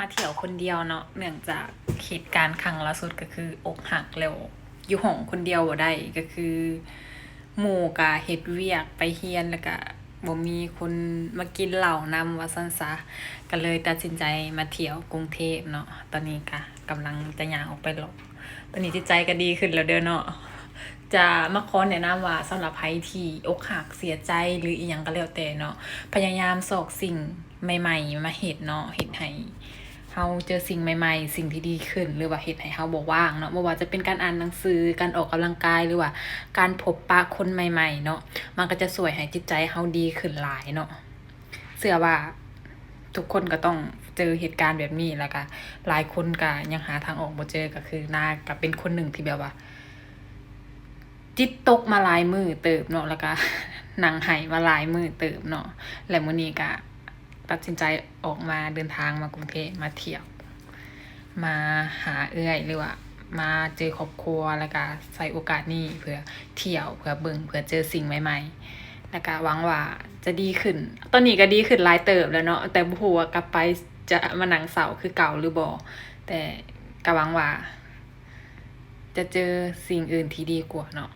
มาเที่ยวคนเดียวเนาะเนื่องจากเหตุการณ์ครั้งล่าสุดก็คือ อกหักแล้วอยู่ห้องคนเดียวบ่ได้ก็คือหมู่กะเฮ็ดเวียกไปเฮียนแล้วก็บ่มีคนมากินเหล้านำว่าซั่นซะก็เลยตัดสินใจมาเที่ยวกรุงเทพเนาะตอนนี้ก็กำลังจะย่างออกไปหลบตอนนี้จิตใจก็ดีขึ้นแล้วเด้อเนาะจะมาขอแนะนำว่าสำหรับใครที่อกหักเสียใจหรืออีหยังก็แล้วแต่เนาะพยายามสอกสิ่งใหม่ ๆ มาเฮ็ดเนาะเฮ็ดให้ เฮาเจอสิ่งใหม่ ๆ สิ่งที่ดีขึ้น หรือว่าเฮ็ดให้เฮาบ่ว่างเนาะบ่ว่าจะเป็นการอ่านหนังสือ การออกกำลังกายหรือว่า การพบปะคนใหม่ ๆ เนาะ มันก็จะช่วยให้จิตใจเฮาดีขึ้นหลายเนาะเชื่อว่าทุกคนก็ต้องเจอเหตุการณ์แบบนี้แล้วก็หลายคนก็ยังหาทางออกบ่เจอก็คือนาก็เป็นคนหนึ่งที่แบบว่า จิตตกมาหลายมือเติบเนาะแล้วก็หนังไหมาหลายมือเติบเนาะแล้วมื้อนี้ก็ ตัดสินใจออกมาเดินทางมากรุงเทพมาเที่ยว มาหาเอื้อยหรือว่ามาเจอครอบครัวแล้วก็ใส่โอกาสนี้เพื่อเที่ยวเพื่อเบิ่งเพื่อเจอสิ่งใหม่ ๆ แล้วก็หวังว่าจะดีขึ้น ตอนนี้ก็ดีขึ้นหลายเติบแล้วเนาะแต่บ่ฮู้ว่ากลับไปจะมาหนังเสาคือเก่าหรือบ่แต่ก็หวังว่า จะเจอสิ่งอื่นที่ดีกว่าเนาะ